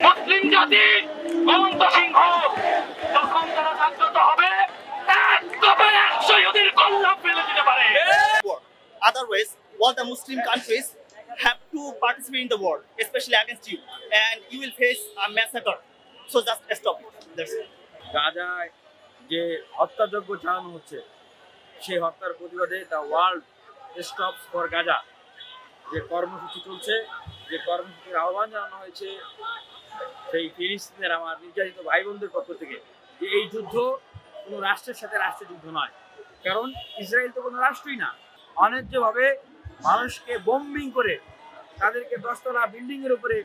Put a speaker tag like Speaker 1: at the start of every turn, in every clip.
Speaker 1: মুসলিম জাতি অনন্ত সিংহ যখন তারা জাগ্রত হবে এক একশো ইহুদির কল্যাণ ফেলে দিতে পারে.
Speaker 2: Otherwise, all the Muslim countries have to participate in the war, especially against you, and you will face a massacre. So just stop it. That's it.
Speaker 3: গাজায় যে হত্যাযজ্ঞ চালানো হচ্ছে সেই হত্যার প্রতিবাদে the world stops for Gaza যে কর্মসূচি চলছে যে কর্মসূচির আহ্বান জানানো হয়েছে সেই ফিলিস্তিনের আমার নির্যাতিত ভাই বোনদের পক্ষ থেকে যে এই যুদ্ধ কোনো রাষ্ট্রের সাথে রাষ্ট্রের যুদ্ধ নয়। কারণ ইসরায়েল তো কোনো রাষ্ট্রই না। অন্যায্যভাবে মানুষকে বোম্বিং করে তাদেরকে দশতলা বিল্ডিং এর উপরে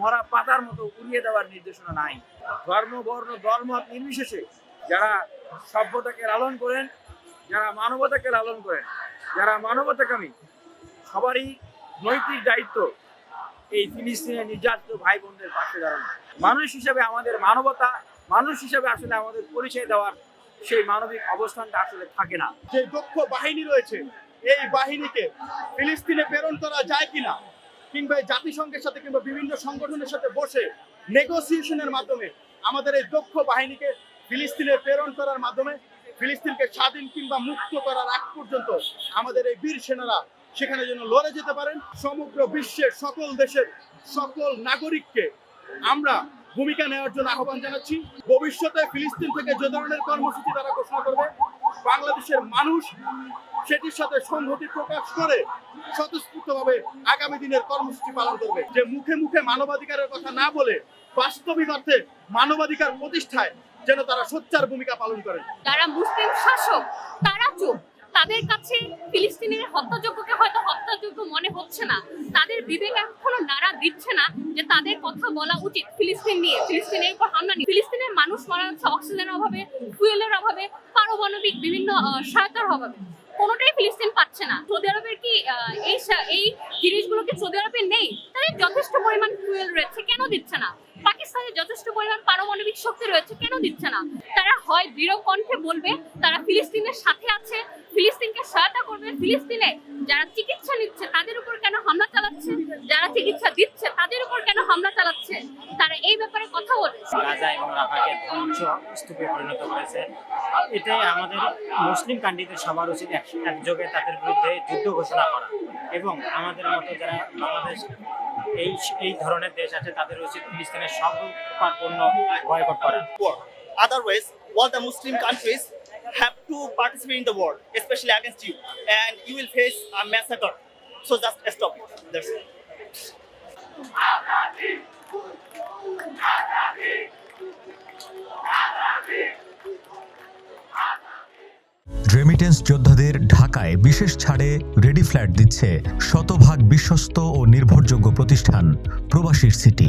Speaker 3: মরা পাতার মতো উড়িয়ে দেওয়ার নির্দেশনা নাই। ধর্ম, বর্ণ দলমত নির্বিশেষে যারা সভ্যতাকে লালন করেন, যারা মানবতাকে লালন করেন, যারা মানবতাকামী, সবারই নৈতিক দায়িত্ব এই ফিলিস্তিনের নির্যাতিত ভাই বোনদের পাশে দাঁড়ানো। মানুষ হিসেবে আমাদের মানবতা, মানুষ হিসেবে আসলে আমাদের পরিচয় দেওয়ার সেই মানবিক অবস্থানটা আসলে থাকে না।
Speaker 4: যে দক্ষ বাহিনী রয়েছে, এই বাহিনীকে ফিলিস্তিনে প্রেরণ করা যায় কিনা, কিংবা জাতিসংঘের সাথে কিংবা বিভিন্ন সংগঠনের সাথে বসে নেগোসিয়েশনের মাধ্যমে আমাদের এই দক্ষ বাহিনীকে ফিলিস্তিনে প্রেরণ করার মাধ্যমে, ফিলিস্তিনকে স্বাধীন কিংবা মুক্ত করার আগ পর্যন্ত আমাদের এই বীর সেনারা সেখানে যেন লড়ে যেতে পারেন সমগ্র বিশ্বের সকল দেশের সকল নাগরিককে। আমরা ভূমিকা নেওয়ার জন্য আহ্বান জানাচ্ছি। ভবিষ্যতে ফিলিস্তিন থেকে যে ধরনের কর্মসূচি তারা ঘোষণা করবে, বাংলাদেশের মানুষ সেটির সাথে সংহতি প্রকাশ করে স্বতঃস্ফূর্তভাবে আগামী দিনের কর্মসূচি পালন করবে। যে মুখে মুখে মানবাধিকারের কথা না বলে বাস্তবিক অর্থে মানবাধিকার প্রতিষ্ঠায় যেন তারা সোচ্চার ভূমিকা পালন করে।
Speaker 5: যারা মুসলিম শাসক, তারা চুপ। তাদের কাছে ফিলিস্তিনের হত্যাযোগ্যকে হয়তো হত্যাযোগ্য মনে হচ্ছে না। তাদের বিবেক এখনও নাড়া দিচ্ছে না যে তাদের কথা বলা উচিত ফিলিস্তিন নিয়ে, ফিলিস্তিনের উপর হামলা নিয়ে। ফিলিস্তিনের মানুষ মারা যাচ্ছে অক্সিজেনের অভাবে, ফুয়েলের অভাবে, পারমাণবিক বিভিন্ন সহায়তার অভাবে। কোনোটাই ফিলিস্তিন পাচ্ছে না। সৌদি আরবের কি এই এই জিনিসগুলো কি সৌদি আরবে নেই? তাদের যথেষ্ট পরিমাণ ফুয়েল রয়েছে, কেন দিচ্ছে না? পাকিস্তানের যথেষ্ট পরিমাণ পারমাণবিক শক্তি রয়েছে, কেন দিচ্ছে না? তারা হয় দৃঢ় কণ্ঠে বলবে, তারা ফিলিস্তিনের ফিলিস্তিনে যারা চিকিৎসা নিচ্ছে তাদের উপর কেন হামলা চালাচ্ছে? যারা চিকিৎসা দিচ্ছে তাদের উপর কেন হামলা চালাচ্ছে? তারা এই ব্যাপারে কথা বলবে
Speaker 6: গাজা এবং রাফাকে ধ্বংস স্তূপে পরিণত করেছে। এটাই আমাদের মুসলিম কান্ট্রিতে সবার উচিত একযোগে তাদের বিরুদ্ধে যুদ্ধ ঘোষণা করা। এবং আমাদের মতো যারা বাংলাদেশ এই এই ধরনের দেশ আছে তাদের উচিত ফিলিস্তিনের সব পণ্য বয়কট করা.
Speaker 2: Otherwise, all the Muslim countries have to participate in the war, especially against you, and you will face a massacre. So just stop it. That's it.
Speaker 7: Remittance যোদ্ধাদের ঢাকায় বিশেষ ছাড়ে রেডি ফ্ল্যাট দিচ্ছে শতভাগ বিশ্বস্ত ও নির্ভরযোগ্য প্রতিষ্ঠান প্রবাসীর সিটি